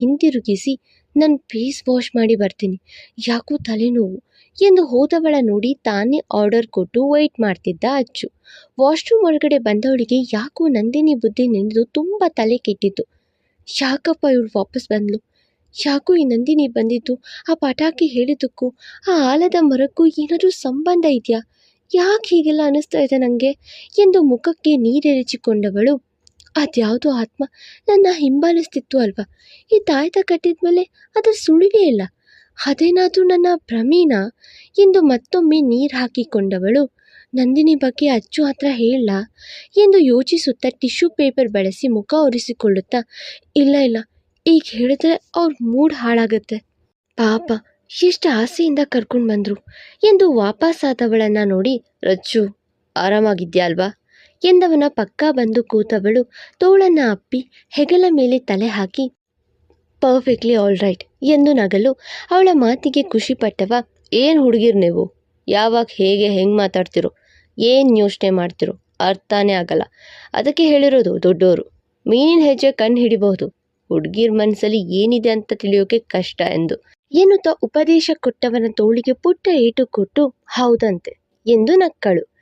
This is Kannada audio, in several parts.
ಹಿಂತಿರುಗಿಸಿ ನಾನು ಫೇಸ್ ವಾಶ್ ಮಾಡಿ ಬರ್ತೀನಿ. ಯಾಕೋ ತಲೆನೋವು. ಎಂದು ಹೋದವಳ ನೋಡಿ ತಾನೇ ಆರ್ಡರ್ ಕೊಟ್ಟು ವೆಯ್ಟ್ ಮಾಡ್ತಿದ್ದ ಅಚ್ಚು. ವಾಶ್ರೂಮ್ ಒಳಗಡೆ ಬಂದವಳಿಗೆ ಯಾಕೋ ನಂದಿನಿ ಬುದ್ಧಿ ನಿಂದು ತುಂಬ ತಲೆ ಕೆಟ್ಟಿತ್ತು. ಯಾಕಪ್ಪ ಇವಳು ವಾಪಸ್ ಬಂದ್ಲು? ಯಾಕೋ ಈ ನಂದಿನಿ ಬಂದಿದ್ದು? ಆ ಪಟಾಕಿ ಹೇಳಿದ್ದಕ್ಕೂ, ಆ ಆಲದ ಮರಕ್ಕೂ ಏನಾದರೂ ಸಂಬಂಧ ಇದೆಯಾ? ಯಾಕೆ ಹೀಗೆಲ್ಲ ಅನ್ನಿಸ್ತಾ ಇದೆ ನನಗೆ ಎಂದು ಮುಖಕ್ಕೆ ನೀರೆರಚಿಕೊಂಡವಳು ಅದ್ಯಾವುದೋ ಆತ್ಮ ನನ್ನ ಹಿಂಬಾಲಿಸ್ತಿತ್ತು ಅಲ್ವಾ? ಈ ತಾಯತ ಕಟ್ಟಿದ ಮೇಲೆ ಅದರ ಸುಳಿವೇ ಇಲ್ಲ. ಅದೇನಾದರೂ ನನ್ನ ಭ್ರಮೇನ ಎಂದು ಮತ್ತೊಮ್ಮೆ ನೀರು ಹಾಕಿಕೊಂಡವಳು. ನಂದಿನಿ ಬಗ್ಗೆ ಅಚ್ಚು ಹತ್ರ ಹೇಳ. ಎಂದು ಯೋಚಿಸುತ್ತಾ ಟಿಶ್ಯೂ ಪೇಪರ್ ಬಳಸಿ ಮುಖ ಒರೆಸಿಕೊಳ್ಳುತ್ತಾ, ಇಲ್ಲ ಇಲ್ಲ, ಈಗ ಹೇಳಿದ್ರೆ ಅವ್ರ ಮೂಡ್ ಹಾಳಾಗುತ್ತೆ. ಪಾಪ, ಎಷ್ಟು ಆಸೆಯಿಂದ ಕರ್ಕೊಂಡು ಬಂದರು? ಎಂದು ವಾಪಸ್ಸಾದವಳನ್ನು ನೋಡಿ ರಚ್ಚು ಆರಾಮಾಗಿದ್ಯಾ ಅಲ್ವಾ? ಎಂದವನ ಪಕ್ಕ ಬಂದು ಕೂತವಳು. ತೋಳನ್ನ ಅಪ್ಪಿ ಹೆಗಲ ಮೇಲೆ ತಲೆ ಹಾಕಿ ಪರ್ಫೆಕ್ಟ್ಲಿ ಆಲ್ ರೈಟ್ ಎಂದು ನಗಲು. ಅವಳ ಮಾತಿಗೆ ಖುಷಿಪಟ್ಟವ ಏನು ಹುಡುಗಿರು ನೀವು? ಯಾವಾಗ ಹೇಗೆ ಹೆಂಗೆ ಮಾತಾಡ್ತಿರೋ? ಏನು ಯೋಚನೆ ಮಾಡ್ತಿರೋ? ಅರ್ಥನೇ ಆಗಲ್ಲ. ಅದಕ್ಕೆ ಹೇಳಿರೋದು ದೊಡ್ಡೋರು. ಮೀನಿನ ಹೆಜ್ಜೆ ಕಣ್ಣು ಹಿಡಿಬಹುದು. ಹುಡುಗಿರ ಮನಸ್ಸಲ್ಲಿ ಏನಿದೆ ಅಂತ ತಿಳಿಯೋಕೆ ಕಷ್ಟ ಎಂದು. ಎನ್ನುತ್ತಾ ಉಪದೇಶ ಕೊಟ್ಟವನ ತೋಳಿಗೆ ಪುಟ್ಟ ಏಟು ಕೊಟ್ಟು, ಹೌದಂತೆ ಎಂದು ನಕ್ಕಳು.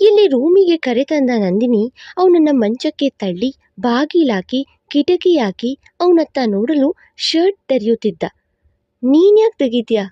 ಇಲ್ಲಿ ರೂಮಿಗೆ ಕರೆತಂದ ನಂದಿನಿ ಅವನನ್ನ ಮಂಚಕ್ಕೆ ತಳ್ಳಿ ಬಾಗಿಲಾಕಿ ಕಿಟಕಿ ಹಾಕಿ ಅವನತ್ತ ನೋಡಲು ಶರ್ಟ್ ತೆರೆಯುತ್ತಿದ್ದ ನೀನ್ಯಾಕೆ ತೆಗಿತೀಯಾ?